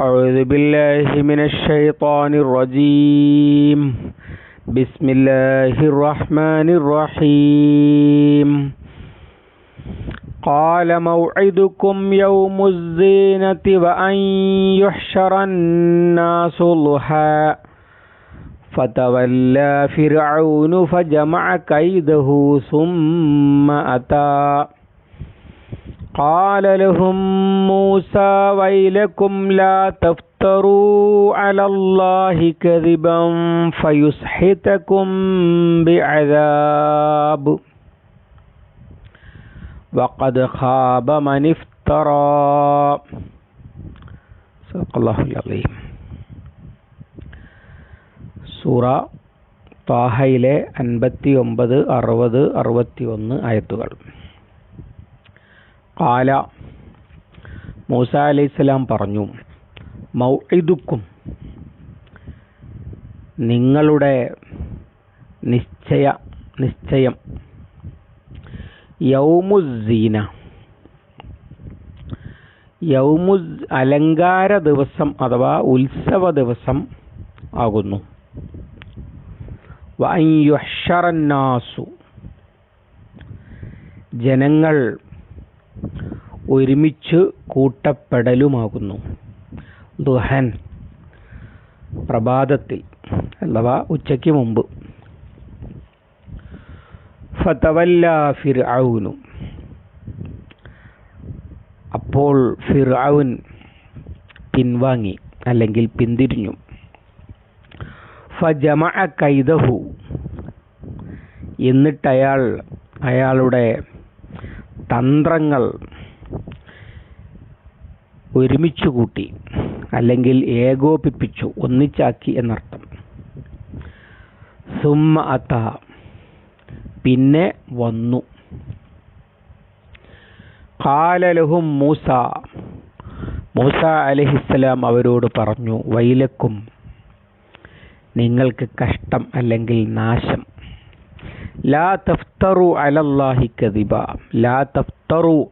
أعوذ بالله من الشيطان الرجيم. بسم الله الرحمن الرحيم. قال موعدكم يوم الزينة وأن يحشر الناس ضحى. فتولى فرعون فجمع كيده ثم أتى. قال لهم موسى ويلكم لا تفتروا على الله كذبا فيسحتكم بعذاب وقد خاب من افترى صدق الله العظيم സൂറ താഹയിലെ അൻപത്തി ഒമ്പത് അറുപത് അറുപത്തി ഒന്ന് ആയത്തുകൾ കാല. മൂസ അലൈഹിസ്സലാം പറഞ്ഞു മൗഇദുക്കും നിങ്ങളുടെ നിശ്ചയ നിശ്ചയം. യൗമുസീന യൗമു അലങ്കാര ദിവസം അഥവാ ഉത്സവ ദിവസം ആകുന്നു. വയ്യുഷറന്നാസു ജനങ്ങൾ ഒരുമിച്ച് കൂട്ടപ്പെടലുമാകുന്നു. ദുഹൻ പ്രഭാതത്തിൽ അഥവാ ഉച്ചയ്ക്ക് മുമ്പ്. ഫതവല്ല ഫിർഔനു. അപ്പോൾ ഫിർഔൻ പിൻവാങ്ങി അല്ലെങ്കിൽ പിന്തിരിഞ്ഞു. ഫജമഅ കൈദഹു. എന്നിട്ടയാൾ അയാളുടെ തന്ത്രങ്ങൾ ഒരുമിച്ചു കൂട്ടി അല്ലെങ്കിൽ ഏകോപിപ്പിച്ചു ഒന്നിച്ചാക്കി എന്നർത്ഥം. സുമ്മ അത്ത പിന്നെ വന്നു. കാലലഹും മൂസ മൂസ അലഹിസ്സലാം അവരോട് പറഞ്ഞു വൈലക്കും നിങ്ങൾക്ക് കഷ്ടം അല്ലെങ്കിൽ നാശം ലാ തഫ്തറു അലല്ലാഹി കദിബ. ലാ തഫ്തറു.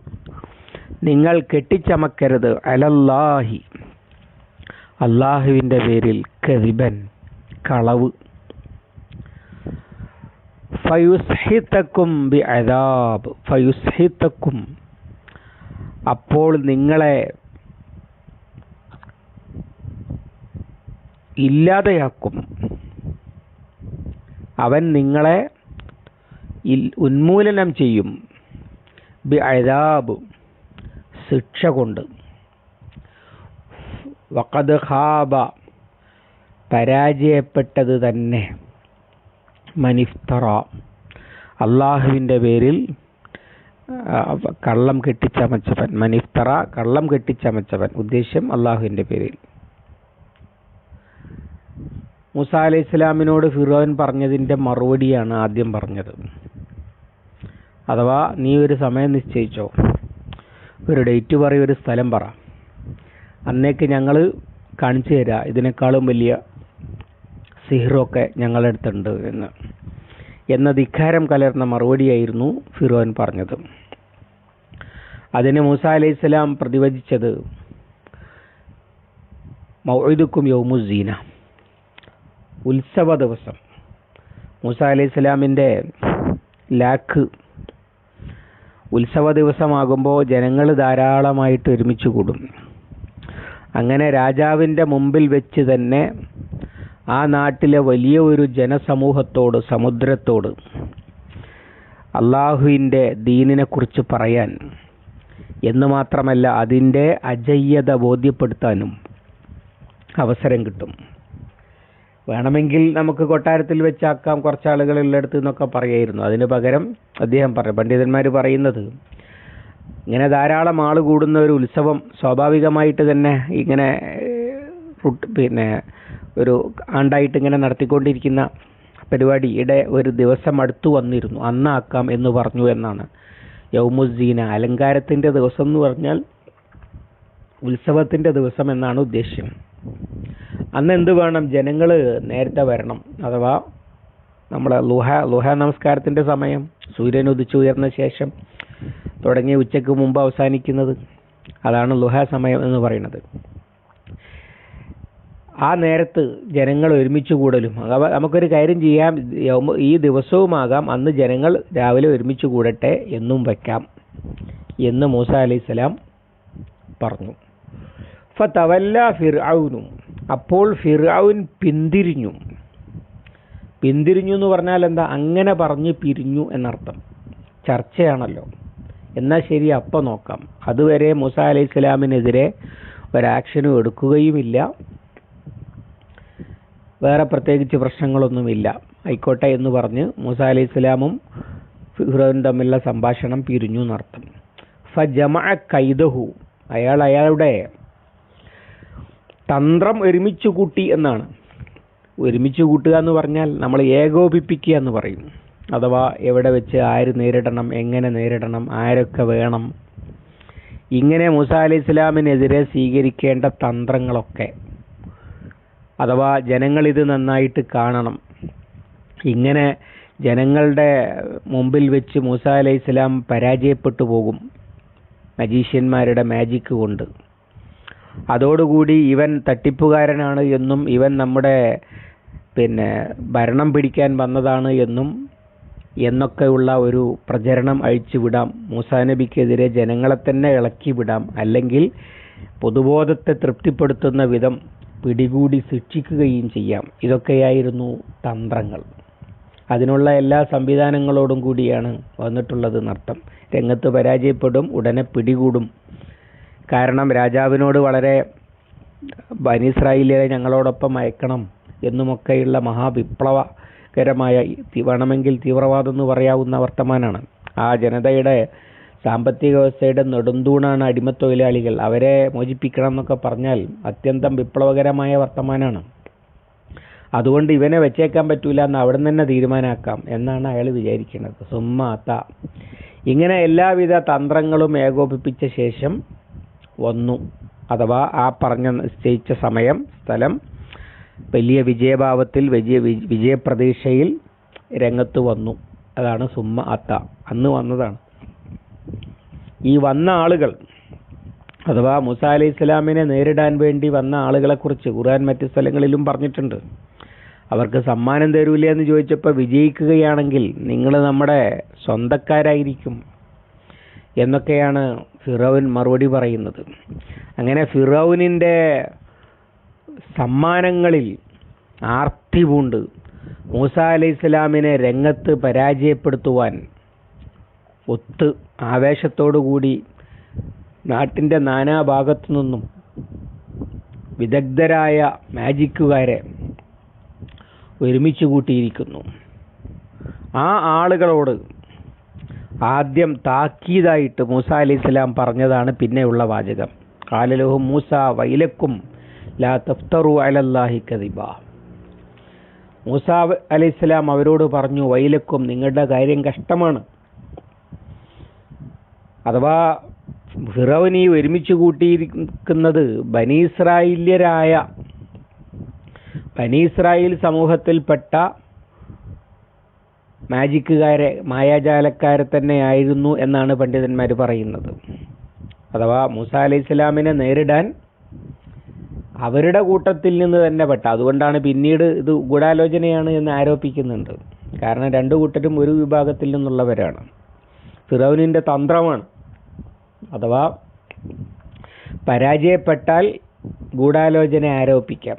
നിങ്ങൾ കെട്ടിച്ചമക്കരുത്. അലല്ലാഹി. അള്ളാഹുവിന്റെ പേരിൽ കദിബൻ കളവ്. ഫയുസ്ഹിത്തക്കും ബി അദാബ്. ഫയുസ്ഹിത്തക്കും അപ്പോൾ നിങ്ങളെ ഇല്ലാതെയാക്കും. അവൻ നിങ്ങളെ ഉന്മൂലനം ചെയ്യും. ബി അഴാബ് ശിക്ഷ കൊണ്ട്. വഖദ് ഖാബ പരാജയപ്പെട്ടത് തന്നെ. മനിഫ്തറ അള്ളാഹുവിന്റെ പേരിൽ കള്ളം കെട്ടിച്ചമച്ചവൻ. മനിഫ്തറ കള്ളം കെട്ടിച്ചമച്ചവൻ. ഉദ്ദേശ്യം അള്ളാഹുവിന്റെ പേരിൽ. മൂസ അലൈഹി ഇസ്ലാമിനോട് ഫിറോൻ പറഞ്ഞതിന്റെ മറുപടിയാണ് ആദ്യം പറഞ്ഞത്. അഥവാ നീ ഒരു സമയം നിശ്ചയിച്ചോ ഒരു ഡേറ്റ് പറയും ഒരു സ്ഥലം പറ. അന്നേക്ക് ഞങ്ങൾ കാണിച്ചു തരാം ഇതിനേക്കാളും വലിയ സിഹറൊക്കെ ഞങ്ങളുടെ അടുത്തുണ്ട് എന്ന്. എന്ന ധിക്കാരം കലർന്ന മറുപടിയായിരുന്നു ഫിറോൻ പറഞ്ഞത്. അതിന് മൂസ അലൈഹി സ്വലാം പ്രതിവചിച്ചത് മൗദുക്കും യൗമുസീന ഉത്സവ ദിവസം. മൂസ അലൈഹി സ്വലാമിന്റെ ലാക്ക് ഉത്സവ ദിവസമാകുമ്പോൾ ജനങ്ങൾ ധാരാളമായിട്ട് ഒരുമിച്ച് കൂടും. അങ്ങനെ രാജാവിന്റെ മുമ്പിൽ വെച്ച് തന്നെ ആ നാട്ടിലെ വലിയ ഒരു ജനസമൂഹത്തോട് സമുദ്രത്തോട് അള്ളാഹുവിന്റെ ദീനിനെക്കുറിച്ച് പറയാൻ എന്ന് മാത്രമല്ല അതിന്റെ അജയ്യത ബോധ്യപ്പെടുത്താനും അവസരം കിട്ടും. വേണമെങ്കിൽ നമുക്ക് കൊട്ടാരത്തിൽ വെച്ചാക്കാം കുറച്ച് ആളുകൾ ഉള്ളിടത്ത് എന്നൊക്കെ പറയായിരുന്നു. അതിന് പകരം അദ്ദേഹം പറഞ്ഞു പണ്ഡിതന്മാർ പറയുന്നത് ഇങ്ങനെ ധാരാളം ആൾ കൂടുന്ന ഒരു ഉത്സവം സ്വാഭാവികമായിട്ട് തന്നെ ഇങ്ങനെ പിന്നെ ഒരു ആണ്ടായിട്ട് ഇങ്ങനെ നടത്തിക്കൊണ്ടിരിക്കുന്ന പരിപാടിയുടെ ഒരു ദിവസം അടുത്തു വന്നിരുന്നു. അന്നാക്കാം എന്ന് പറഞ്ഞു എന്നാണ്. യൗമുസീന അലങ്കാരത്തിന്റെ ദിവസം എന്ന് പറഞ്ഞാൽ ഉത്സവത്തിന്റെ ദിവസം എന്നാണ് ഉദ്ദേശ്യം. അന്ന് എന്ത് വേണം? ജനങ്ങൾ നേരത്തെ വരണം. അഥവാ നമ്മളെ ലുഹ ലുഹ നമസ്കാരത്തിന്റെ സമയം സൂര്യൻ ഉദിച്ചുയർന്ന ശേഷം തുടങ്ങി ഉച്ചയ്ക്ക് മുമ്പ് അവസാനിക്കുന്നത് അതാണ് ലുഹ സമയം എന്ന് പറയുന്നത്. ആ നേരത്ത് ജനങ്ങൾ ഒരുമിച്ച് കൂടലും. നമുക്കൊരു കാര്യം ചെയ്യാം. ഈ ദിവസവുമാകാം. അന്ന് ജനങ്ങൾ രാവിലെ ഒരുമിച്ച് കൂടട്ടെ എന്നും വയ്ക്കാം എന്ന് മൂസ അലൈഹിസ്സലാം പറഞ്ഞു. ഫതവല്ല ഫിർഔനും. അപ്പോൾ ഫിർഔൻ പിന്തിരിഞ്ഞു. പിന്തിരിഞ്ഞു എന്ന് പറഞ്ഞാൽ എന്താ? അങ്ങനെ പറഞ്ഞ് പിരിഞ്ഞു എന്നർത്ഥം. ചർച്ചയാണല്ലോ. എന്നാൽ ശരി അപ്പം നോക്കാം. അതുവരെ മൂസ അലൈഹി സ്വലാമിനെതിരെ ഒരാക്ഷനും എടുക്കുകയുമില്ല. വേറെ പ്രത്യേകിച്ച് പ്രശ്നങ്ങളൊന്നുമില്ല. ആയിക്കോട്ടെ എന്ന് പറഞ്ഞ് മൂസ അലൈഹി സ്വലാമും ഫിറോനും തമ്മിലുള്ള സംഭാഷണം പിരിഞ്ഞു എന്നർത്ഥം. ഫ ജമ കൈദഹു. അയാൾ അയാളുടെ തന്ത്രം ഒരുമിച്ച് കൂട്ടി എന്നാണ്. ഒരുമിച്ച് കൂട്ടുക എന്ന് പറഞ്ഞാൽ നമ്മൾ ഏകോപിപ്പിക്കുക എന്ന് പറയും. അഥവാ എവിടെ വെച്ച് ആര് നേരിടണം എങ്ങനെ നേരിടണം ആരൊക്കെ വേണം. ഇങ്ങനെ മൂസ അലൈഹി ഇസ്ലാമിനെതിരെ സ്വീകരിക്കേണ്ട തന്ത്രങ്ങളൊക്കെ. അഥവാ ജനങ്ങൾ ഇത് നന്നായിട്ട് കാണണം. ഇങ്ങനെ ജനങ്ങളുടെ മുമ്പിൽ വെച്ച് മൂസ അലൈഹി ഇസ്ലാം പരാജയപ്പെട്ടു പോകും. മജീഷ്യന്മാരുടെ മാജിക്ക് കൊണ്ട്. അതോടുകൂടി ഇവൻ തട്ടിപ്പുകാരനാണ് എന്നും ഇവൻ നമ്മുടെ പിന്നെ ഭരണം പിടിക്കാൻ വന്നതാണ് എന്നും എന്നൊക്കെയുള്ള ഒരു പ്രചരണം അഴിച്ചുവിടാം. മൂസാ നബിക്കെതിരെ ജനങ്ങളെ തന്നെ ഇളക്കി വിടാം അല്ലെങ്കിൽ പൊതുബോധത്തെ തൃപ്തിപ്പെടുത്തുന്ന വിധം പിടികൂടി ശിക്ഷിക്കുകയും ചെയ്യാം. ഇതൊക്കെയായിരുന്നു തന്ത്രങ്ങൾ. അതിനുള്ള എല്ലാ സംവിധാനങ്ങളോടും കൂടിയാണ് വന്നിട്ടുള്ളത് നർത്തം രംഗത്ത് പരാജയപ്പെടും ഉടനെ പിടികൂടും. കാരണം രാജാവിനോട് വളരെ ബനിസ്രായിലെ ഞങ്ങളോടൊപ്പം അയക്കണം എന്നുമൊക്കെയുള്ള മഹാവിപ്ലവകരമായ വേണമെങ്കിൽ തീവ്രവാദം എന്ന് പറയാവുന്ന വർത്തമാനാണ്. ആ ജനതയുടെ സാമ്പത്തിക വ്യവസ്ഥയുടെ നെടുന്തൂണാണ് അടിമത്തൊഴിലാളികൾ. അവരെ മോചിപ്പിക്കണം എന്നൊക്കെ പറഞ്ഞാൽ അത്യന്തം വിപ്ലവകരമായ വർത്തമാനാണ്. അതുകൊണ്ട് ഇവനെ വെച്ചേക്കാൻ പറ്റൂല എന്ന് അവിടെ തന്നെ തീരുമാനമാക്കാം എന്നാണ് അയാൾ വിചാരിക്കുന്നത്. സുമ്മാത്ത. ഇങ്ങനെ എല്ലാവിധ തന്ത്രങ്ങളും ഏകോപിപ്പിച്ച ശേഷം വന്നു. അഥവാ ആ പറഞ്ഞ നിശ്ചയിച്ച സമയം സ്ഥലം വലിയ വിജയഭാവത്തിൽ വലിയ വിജയപ്രതീക്ഷയിൽ രംഗത്ത് വന്നു. അതാണ് സുമ്മ അത്ത. അന്ന് വന്നതാണ്. ഈ വന്ന ആളുകൾ അഥവാ മുസ അലൈഹി ഇസ്ലാമിനെ നേരിടാൻ വേണ്ടി വന്ന ആളുകളെ കുറിച്ച് ഖുർആൻ മറ്റു സ്ഥലങ്ങളിലും പറഞ്ഞിട്ടുണ്ട്. അവർക്ക് സമ്മാനം തരൂല എന്ന് ചോദിച്ചപ്പോൾ വിജയിക്കുകയാണെങ്കിൽ നിങ്ങൾ നമ്മുടെ സ്വന്തക്കാരായിരിക്കും എന്നൊക്കെയാണ് ഫിറോൻ മറുപടി പറയുന്നത്. അങ്ങനെ ഫിറോവിനിന്റെ സമ്മാനങ്ങളിൽ ആർത്തി പൂണ്ട് മൂസ അലൈഹി ഇസ്ലാമിനെ രംഗത്ത് പരാജയപ്പെടുത്തുവാൻ ഒത്ത് ആവേശത്തോടുകൂടി നാട്ടിന്റെ നാനാഭാഗത്തു നിന്നും വിദഗ്ധരായ മാജിക്കുകാരെ ഒരുമിച്ച് കൂട്ടിയിരിക്കുന്നു. ആ ആളുകളോട് ആദ്യം താക്കീതായിട്ട് മൂസ അലി ഇസ്ലാം പറഞ്ഞതാണ് പിന്നെയുള്ള വാചകം. കാലലോഹു മൂസ വൈലക്കും ലാ തഫ്തറു അലല്ലാഹി കദിബ. മൂസ അലി ഇസ്ലാം അവരോട് പറഞ്ഞു വൈലക്കും നിങ്ങളുടെ കാര്യം കഷ്ടമാണ്. അഥവാ ഫിറോനി ഒരുമിച്ച് കൂട്ടിയിരിക്കുന്നത് ബനീസ്രായില്യരായ ബനീസ്രായേൽ സമൂഹത്തിൽപ്പെട്ട മാജിക്കുകാരെ മായാജാലക്കാരെ തന്നെയായിരുന്നു എന്നാണ് പണ്ഡിതന്മാർ പറയുന്നത്. അഥവാ മൂസ അലി ഇസ്ലാമിനെ നേരിടാൻ അവരുടെ കൂട്ടത്തിൽ നിന്ന് തന്നെ പെട്ട അതുകൊണ്ടാണ് പിന്നീട് ഇത് ഗൂഢാലോചനയാണ് എന്ന് ആരോപിക്കുന്നുണ്ട്. കാരണം രണ്ടു കൂട്ടരും ഒരു വിഭാഗത്തിൽ നിന്നുള്ളവരാണ്. ഫിറോനിന്റെ തന്ത്രമാണ്. അഥവാ പരാജയപ്പെട്ടാൽ ഗൂഢാലോചന ആരോപിക്കാം.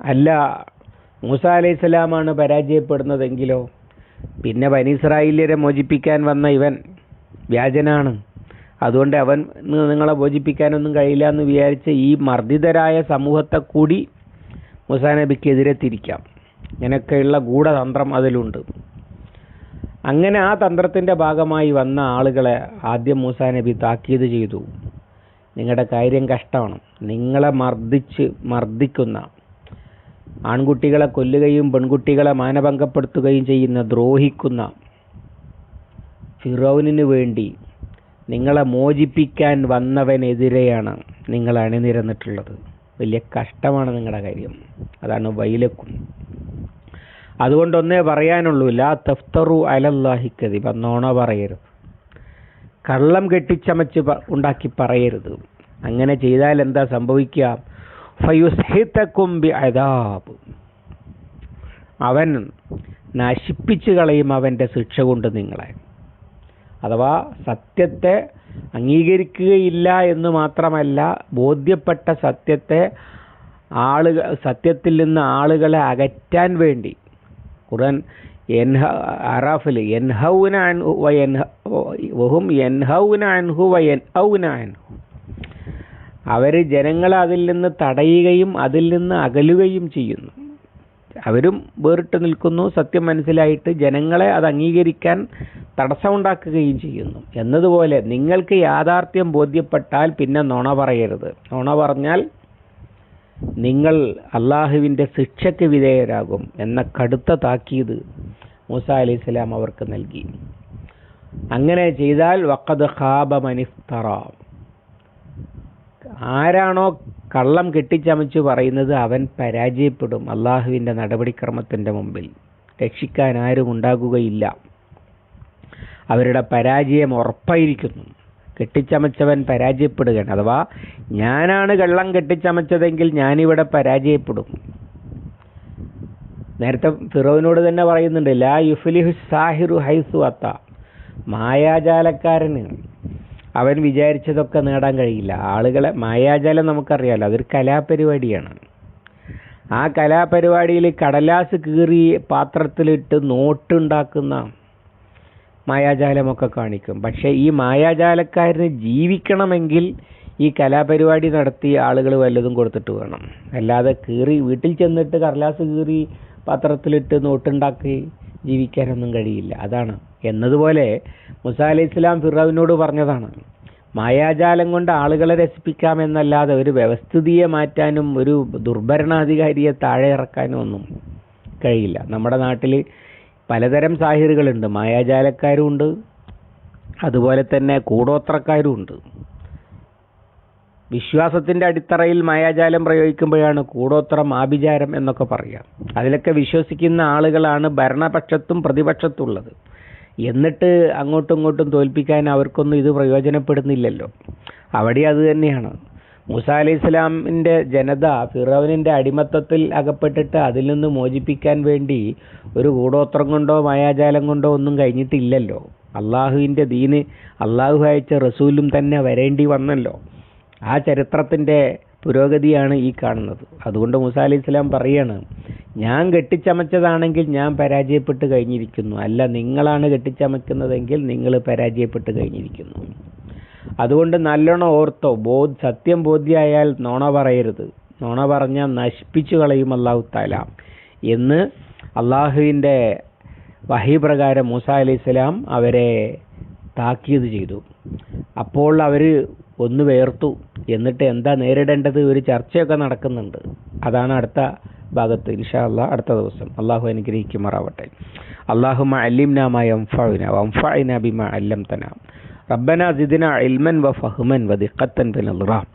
അല്ല മൂസ അലൈഹി സ്വലാമാണ് പരാജയപ്പെടുന്നതെങ്കിലോ? പിന്നെ ബനീസ്രായേല്യരെ മോചിപ്പിക്കാൻ വന്ന ഇവൻ വ്യാജനാണ്. അതുകൊണ്ട് അവൻ നിങ്ങളെ മോചിപ്പിക്കാനൊന്നും കഴിയില്ല എന്ന് വിചാരിച്ച് ഈ മർദ്ദിതരായ സമൂഹത്തെ കൂടി മൂസാ നബിക്കെതിരെ തിരിക്കാം. ഇങ്ങനെയൊക്കെയുള്ള ഗൂഢതന്ത്രം അതിലുണ്ട്. അങ്ങനെ ആ തന്ത്രത്തിന്റെ ഭാഗമായി വന്ന ആളുകളെ ആദ്യം മൂസാ നബി താക്കീത് ചെയ്തു. നിങ്ങളുടെ കാര്യം കഷ്ടമാണ്. നിങ്ങളെ മർദ്ദിച്ച് മർദ്ദിക്കുന്ന ആൺകുട്ടികളെ കൊല്ലുകയും പെൺകുട്ടികളെ മാനഭംഗപ്പെടുത്തുകയും ചെയ്യുന്ന ദ്രോഹിക്കുന്ന ഫിറോവിനു വേണ്ടി നിങ്ങളെ മോചിപ്പിക്കാൻ വന്നവനെതിരെയാണ് നിങ്ങൾ അണിനിരന്നിട്ടുള്ളത്. വലിയ കഷ്ടമാണ് നിങ്ങളുടെ കാര്യം. അതാണ് വൈലക്കും. അതുകൊണ്ടൊന്നേ പറയാനുള്ളൂ ലാ തഫ്തറു അലല്ലാഹി കദിബ നോണ പറയരുത്. കള്ളം കെട്ടിച്ചമച്ച് ഉണ്ടാക്കി പറയരുത്. അങ്ങനെ ചെയ്താൽ എന്താ സംഭവിക്കുക? ഫയുസ്ഹിതക്കും അതാബ് അവൻ നശിപ്പിച്ചു കളയും അവന്റെ ശിക്ഷ കൊണ്ട് നിങ്ങളെ. അഥവാ സത്യത്തെ അംഗീകരിക്കുകയില്ല എന്ന് മാത്രമല്ല ബോധ്യപ്പെട്ട സത്യത്തെ ആളുകൾ സത്യത്തിൽ നിന്ന് ആളുകളെ അകറ്റാൻ വേണ്ടി. ഖുർആൻ എൻഹ അറാഫിൽ എൻഹൗന അൻഹു വയൻഹ വഹും എൻഹൗന അൻഹു അൻഹു അവർ ജനങ്ങളെ അതിൽ നിന്ന് തടയുകയും അതിൽ നിന്ന് അകലുകയും ചെയ്യുന്നു. അവരും വേറിട്ട് നിൽക്കുന്നു. സത്യം മനസ്സിലായിട്ട് ജനങ്ങളെ അത് അംഗീകരിക്കാൻ തടസ്സമുണ്ടാക്കുകയും ചെയ്യുന്നു. എന്നതുപോലെ നിങ്ങൾക്ക് യാഥാർത്ഥ്യം ബോധ്യപ്പെട്ടാൽ പിന്നെ നുണ പറയരുത്. നുണ പറഞ്ഞാൽ നിങ്ങൾ അള്ളാഹുവിന്റെ ശിക്ഷയ്ക്ക് വിധേയരാകും എന്ന കടുത്ത താക്കീത് മൂസ അലൈഹി സ്വലാം അവർക്ക് നൽകി. അങ്ങനെ ചെയ്താൽ വക്കത് ഖാബ മനിഫ്തറ ആരാണോ കള്ളം കെട്ടിച്ചമച്ച് പറയുന്നത് അവൻ പരാജയപ്പെടും അള്ളാഹുവിന്റെ നടപടിക്രമത്തിന്റെ മുമ്പിൽ. രക്ഷിക്കാൻ ആരും ഉണ്ടാകുകയില്ല. അവരുടെ പരാജയം ഉറപ്പായിരിക്കുന്നു. കെട്ടിച്ചമച്ചവൻ പരാജയപ്പെടുകയാണ്. അഥവാ ഞാനാണ് കള്ളം കെട്ടിച്ചമച്ചതെങ്കിൽ ഞാനിവിടെ പരാജയപ്പെടും. നേരത്തെ ഫിറോവിനോട് തന്നെ പറയുന്നുണ്ട് ലാ യുഫ്ലിഹു സാഹിറു ഹൈസു അത്ത. മായാജാലക്കാരന് അവൻ വിചാരിച്ചതൊക്കെ നേടാൻ കഴിയില്ല. ആളുകളെ മായാജാലം നമുക്കറിയാലോ അതൊരു കലാപരിപാടിയാണ്. ആ കലാപരിപാടിയിൽ കടലാസ് കീറി പാത്രത്തിലിട്ട് നോട്ടുണ്ടാക്കുന്ന മായാജാലമൊക്കെ കാണിക്കും. പക്ഷേ ഈ മായാജാലക്കാരന് ജീവിക്കണമെങ്കിൽ ഈ കലാപരിപാടി നടത്തി ആളുകൾ വല്ലതും കൊടുത്തിട്ട് വേണം. അല്ലാതെ കീറി വീട്ടിൽ ചെന്നിട്ട് കടലാസ് കീറി പാത്രത്തിലിട്ട് നോട്ടുണ്ടാക്കി ജീവിക്കാനൊന്നും കഴിയില്ല. അതാണ്. എന്നതുപോലെ മുസ അലൈഹി ഇസ്ലാം ഫിറാവിനോട് പറഞ്ഞതാണ്. മായാജാലം കൊണ്ട് ആളുകളെ രസിപ്പിക്കാമെന്നല്ലാതെ ഒരു വ്യവസ്ഥിതിയെ മാറ്റാനും ഒരു ദുർഭരണാധികാരിയെ താഴെ ഇറക്കാനും ഒന്നും കഴിയില്ല. നമ്മുടെ നാട്ടിൽ പലതരം സാഹിറുകളുണ്ട്. മായാജാലക്കാരും ഉണ്ട് അതുപോലെ തന്നെ കൂടോത്രക്കാരും ഉണ്ട് വിശ്വാസത്തിന്റെ അടിത്തറയിൽ മായാജാലം പ്രയോഗിക്കുമ്പോഴാണ് കൂടോത്രം ആഭിചാരം എന്നൊക്കെ പറയുക. അതിലൊക്കെ വിശ്വസിക്കുന്ന ആളുകളാണ് ഭരണപക്ഷത്തും പ്രതിപക്ഷത്തുള്ളത്. എന്നിട്ട് അങ്ങോട്ടും ഇങ്ങോട്ടും തോൽപ്പിക്കാൻ അവർക്കൊന്നും ഇത് പ്രയോജനപ്പെടുന്നില്ലല്ലോ. അവിടെ അത് തന്നെയാണ്. മൂസ അലൈഹി ഇസ്ലാമിന്റെ ജനത ഫിറോവിനിന്റെ അടിമത്തത്തിൽ അകപ്പെട്ടിട്ട് അതിൽ നിന്ന് മോചിപ്പിക്കാൻ വേണ്ടി ഒരു കൂടോത്രം കൊണ്ടോ മായാജാലം കൊണ്ടോ ഒന്നും കഴിഞ്ഞിട്ടില്ലല്ലോ. അള്ളാഹുവിന്റെ ദീന് അള്ളാഹു അയച്ച റസൂലും തന്നെ വരേണ്ടി വന്നല്ലോ. ആ ചരിത്രത്തിന്റെ പുരോഗതിയാണ് ഈ കാണുന്നത്. അതുകൊണ്ട് മൂസ അലൈഹി ഇസ്ലാം പറയാണ് ഞാൻ കെട്ടിച്ചമച്ചതാണെങ്കിൽ ഞാൻ പരാജയപ്പെട്ട് കഴിഞ്ഞിരിക്കുന്നു. അല്ല നിങ്ങളാണ് കെട്ടിച്ചമക്കുന്നതെങ്കിൽ നിങ്ങൾ പരാജയപ്പെട്ട് കഴിഞ്ഞിരിക്കുന്നു. അതുകൊണ്ട് നല്ലോണം ഓർത്തോ ബോ സത്യം ബോധ്യമായാൽ നോണ പറയരുത്. നോണ പറഞ്ഞാൽ നശിപ്പിച്ചു കളയും അള്ളാഹു താല എന്ന് അള്ളാഹുവിന്റെ വഹി പ്രകാരം മൂസ അലി സ്വലാം അവരെ താക്കീത് ചെയ്തു. അപ്പോൾ അവർ ഒന്ന് വേർത്തു. എന്നിട്ട് എന്താ നേരിടേണ്ടത് ഒരു ചർച്ചയൊക്കെ നടക്കുന്നുണ്ട് അതാണ് അടുത്ത ഭാഗത്ത് ഇൻഷാ അള്ളാഹ് അടുത്ത ദിവസം അള്ളാഹു അനുഗ്രഹിക്കുമാറാവട്ടെ അള്ളാഹു അല്ലിംന മാ യൻഫഉന വൻഫഅന ബിമാ അല്ലംതന ربنا زدنا علما وفهما ودقة في النظام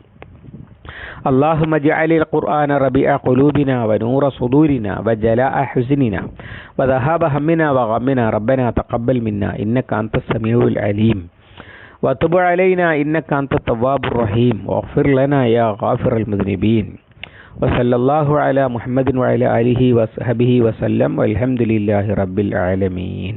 اللهم اجعل القرآن ربيع قلوبنا ونور صدورنا وجلاء حزننا وذهاب همنا وغمنا ربنا تقبل منا إنك أنت السميع العليم വത്തുബ് അലൈന ഇന്നക്ക അന്ത തവ്വാബുർ റഹീം വഗ്ഫിർ ലനാ യാ ഗാഫിറൽ മുദ്നിബീൻ വസല്ലല്ലാഹു അല മുഹമ്മദിൻ വഅല ആലിഹി വസ്ഹബിഹി വസല്ലം വൽഹംദുലില്ലാഹി റബ്ബിൽ ആലമീൻ